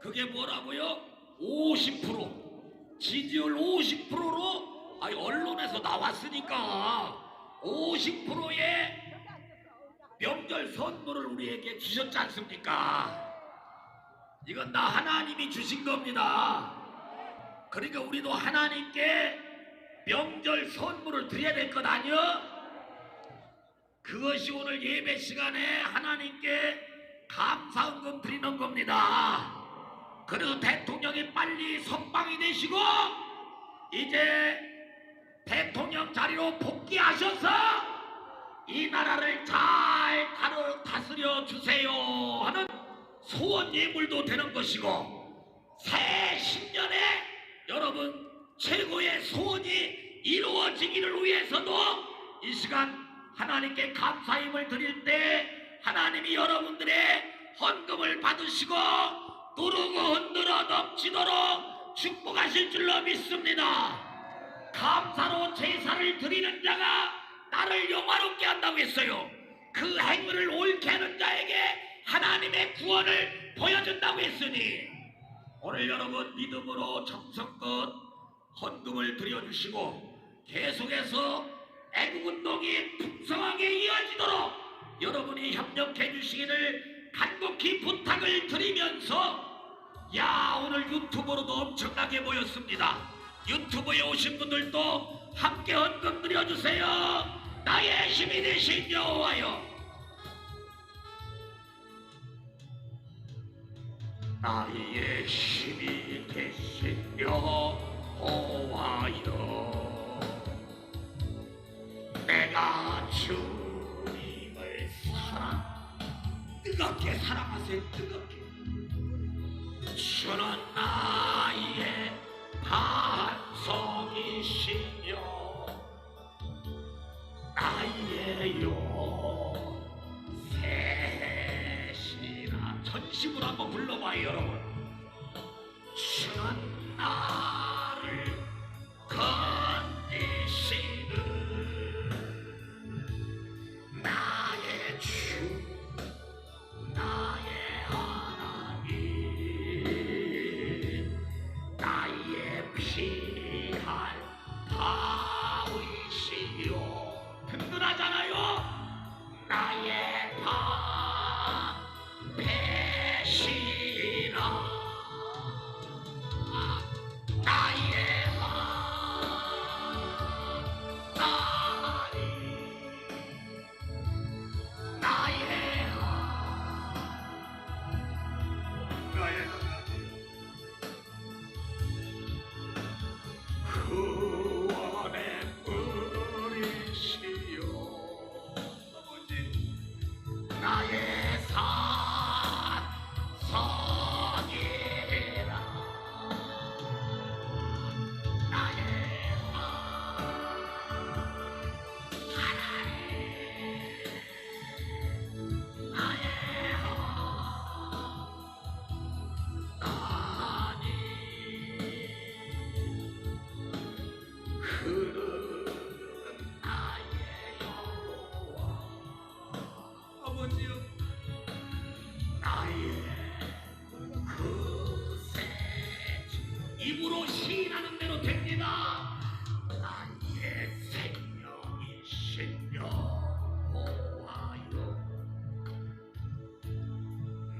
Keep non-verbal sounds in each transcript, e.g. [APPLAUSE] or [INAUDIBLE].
그게 뭐라고요? 50% 지지율 50%로 아니 언론에서 나왔으니까 50%의 명절 선물을 우리에게 주셨지 않습니까? 이건 다 하나님이 주신 겁니다. 그러니까 우리도 하나님께 명절 선물을 드려야 될 것 아니요? 그것이 오늘 예배 시간에 하나님께 감사헌금 드리는 겁니다. 그래서 대통령이 빨리 선방이 되시고 이제 대통령 자리로 복귀하셔서 이 나라를 잘 다루, 다스려 주세요 하는 소원 예물도 되는 것이고 새 10년에 여러분 최고의 소원이 이루어지기를 위해서도 이 시간 하나님께 감사힘을 드릴 때 하나님이 여러분들의 헌금을 받으시고 누르고 흔들어 넘치도록 축복하실 줄로 믿습니다. 감사로 제사를 드리는 자가 나를 영화롭게 한다고 했어요. 그 행위를 옳게 하는 자에게 하나님의 구원을 보여준다고 했으니 오늘 여러분 믿음으로 정성껏 헌금을 드려주시고 계속해서 애국운동이 풍성하게 이어지도록 여러분이 협력해 주시기를 간곡히 부탁을 드리면서 야 오늘 유튜브로도 엄청나게 모였습니다. 유튜브에 오신 분들도 함께 헌금 드려주세요. 나의 힘이 되신 여호와여. 나의 힘이 되신 여호와여. 내가 주님을 사랑 뜨겁게 사랑하세요. 뜨겁게. 주는 나의 반성이시며 나의 요새시라 전심으로 한번 불러봐요 여러분 바위시요 든든하잖아요. 나의 바 배시라 나의 하나님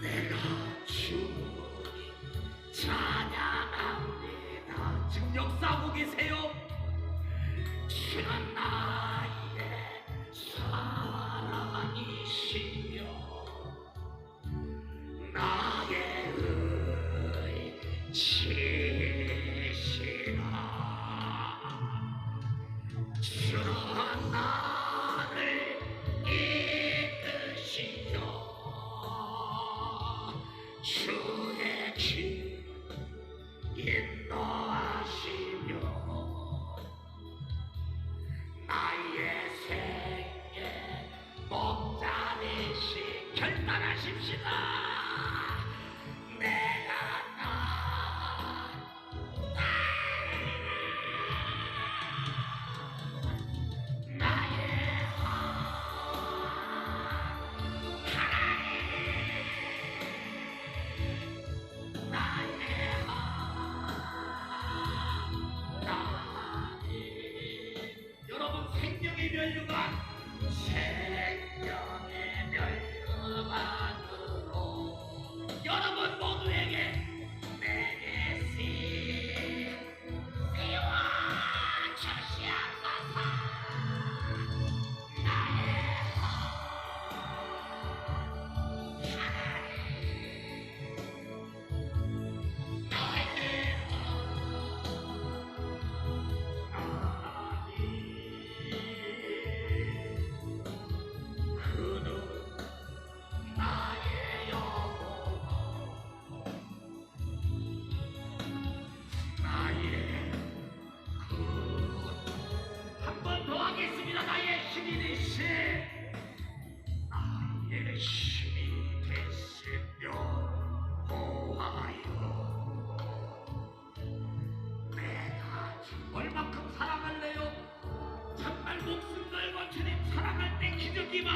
내가 주로 찬양합니다. 지금 역사하고 계세요. 주는 나의 사랑이시며 나의 의지시라 주는 나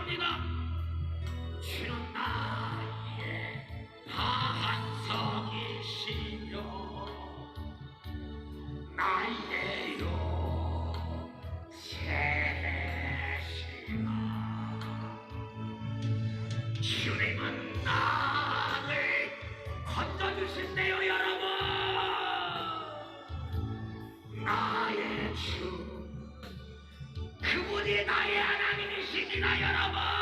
합니다. 주는 나의 반석이시며 나의 요새시라 주님은 나를 건져주신대요 여러분. 나의 주. 그분이 나의 하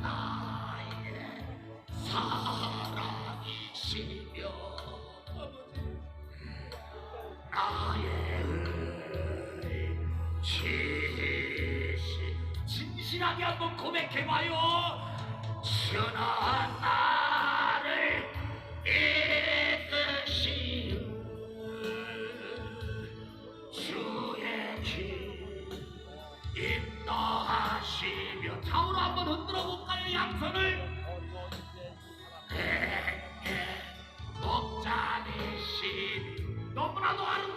나의 사랑이시며 나의 의지시 진실하게 한번 고백해봐요. 주는 나를 이끄시오. 주의 길 인도하시며 좌우로 한번 흔들어 볼까요 양손을? 내게 목자이신. 너무나도 아름답습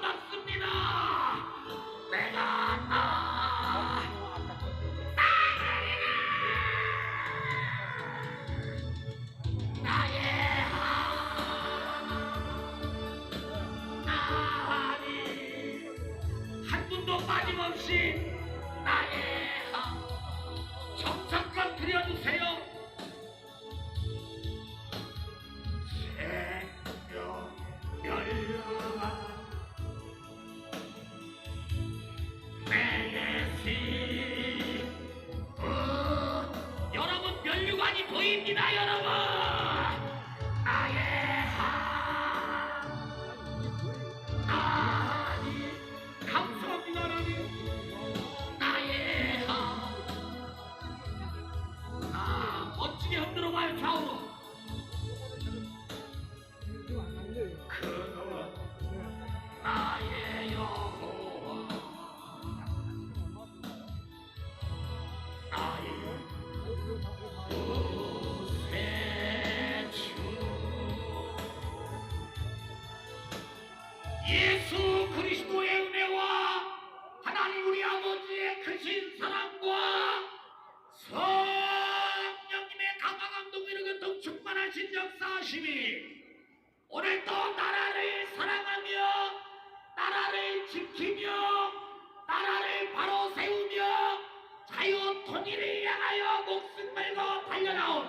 통일을 향하여 목숨 걸고 달려나온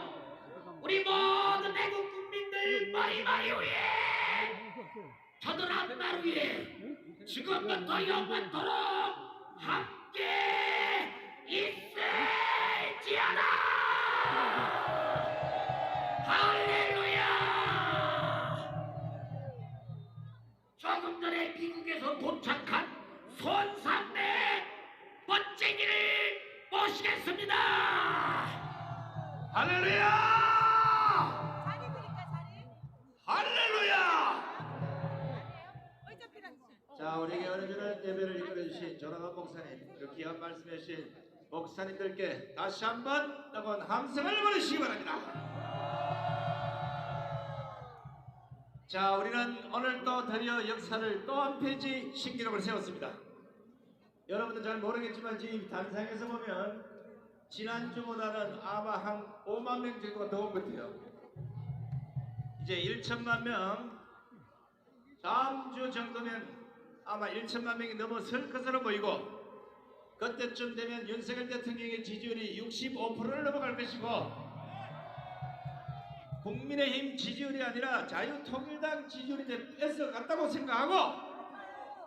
우리 모든 애국 국민들 마리마리 위에 저들한 날 위해 지금부터 영원토록 함께 있을지어다. 할렐루야! 조금 전에 미국에서 도착한 손상래 멋쟁이를 모시겠습니다 할렐루야 자리 드릴까 자리? 할렐루야 의자 자, 우리에게 은혜주는 예배를 이끌어 주신 조나간 목사님, 그 귀한 말씀해 주신 목사님들께 다시 한번 뜨거운 함성을 보내시기 바랍니다. 자, 우리는 오늘 또 드디어 역사를 또 한 페이지 신기록을 세웠습니다. 여러분들 잘 모르겠지만 지금 단상에서 보면 지난주보다는 아마 한 5만 명 정도가 더온 것 같아요. 이제 1천만 명, 다음 주 정도면 아마 1천만 명이 넘어설 것으로 보이고 그때쯤 되면 윤석열 대통령의 지지율이 65%를 넘어갈 것이고 국민의힘 지지율이 아니라 자유통일당 지지율이 이제 뺏어갔다고 생각하고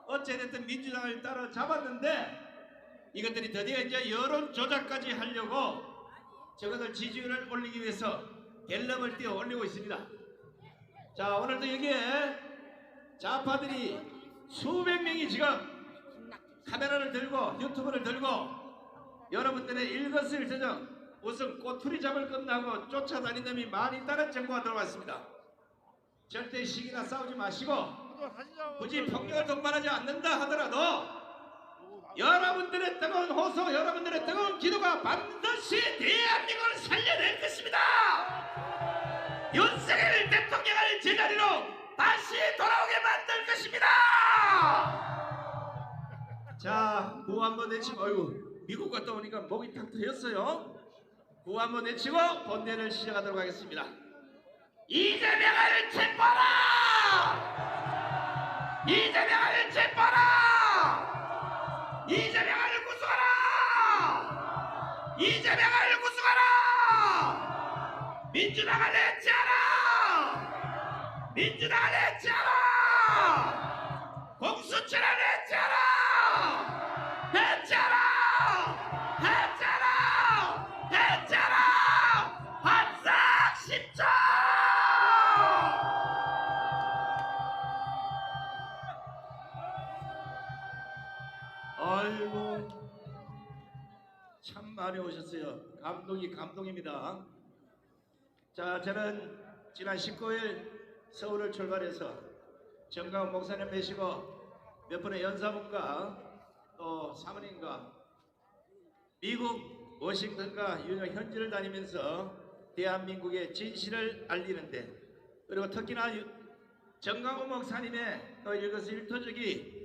어찌됐든 민주당을 따라잡았는데 이것들이 드디어 이제 여론 조작까지 하려고 저것들 지지율을 올리기 위해서 갤럽을 띄워 올리고 있습니다. 자 오늘도 여기에 좌파들이 수백 명이 지금 카메라를 들고 유튜브를 들고 여러분들의 일거수일투족 무슨 꼬투리 잡을 끝나고 쫓아다닌 놈이 많이 있다는 정보가 들어왔습니다. 절대 시기나 싸우지 마시고 굳이 폭력을 동반하지 않는다 하더라도 여러분들의 뜨거운 호소, 여러분들의 뜨거운 기도가 반드시 대한민국을 살려낼 것입니다. 윤석열 대통령을 제자리로 다시 돌아오게 만들 것입니다. [LAUGHS] 자, 구호 한번 외치고, 어이구, 미국 갔다 오니까 목이 탁 트였어요. 구호 한번 외치고 본대를 시작하도록 하겠습니다. 이재명을 체포하라! 이재명을 체포하라! 이재명을 구속하라! 이재명을 구속하라! 민주당을 해체하라! 민주당을 해체하라! 공수처를! 해체하라! 해체하라! 참 많이 오셨어요. 감동이 감동입니다. 자, 저는 지난 19일 서울을 출발해서 정가훈 목사님 모시고 몇 분의 연사분과 또 사모님과 미국 워싱턴과 유력 현지를 다니면서 대한민국의 진실을 알리는데 그리고 특히나 유- 정강훈 목사님의 또 이것을 일터적이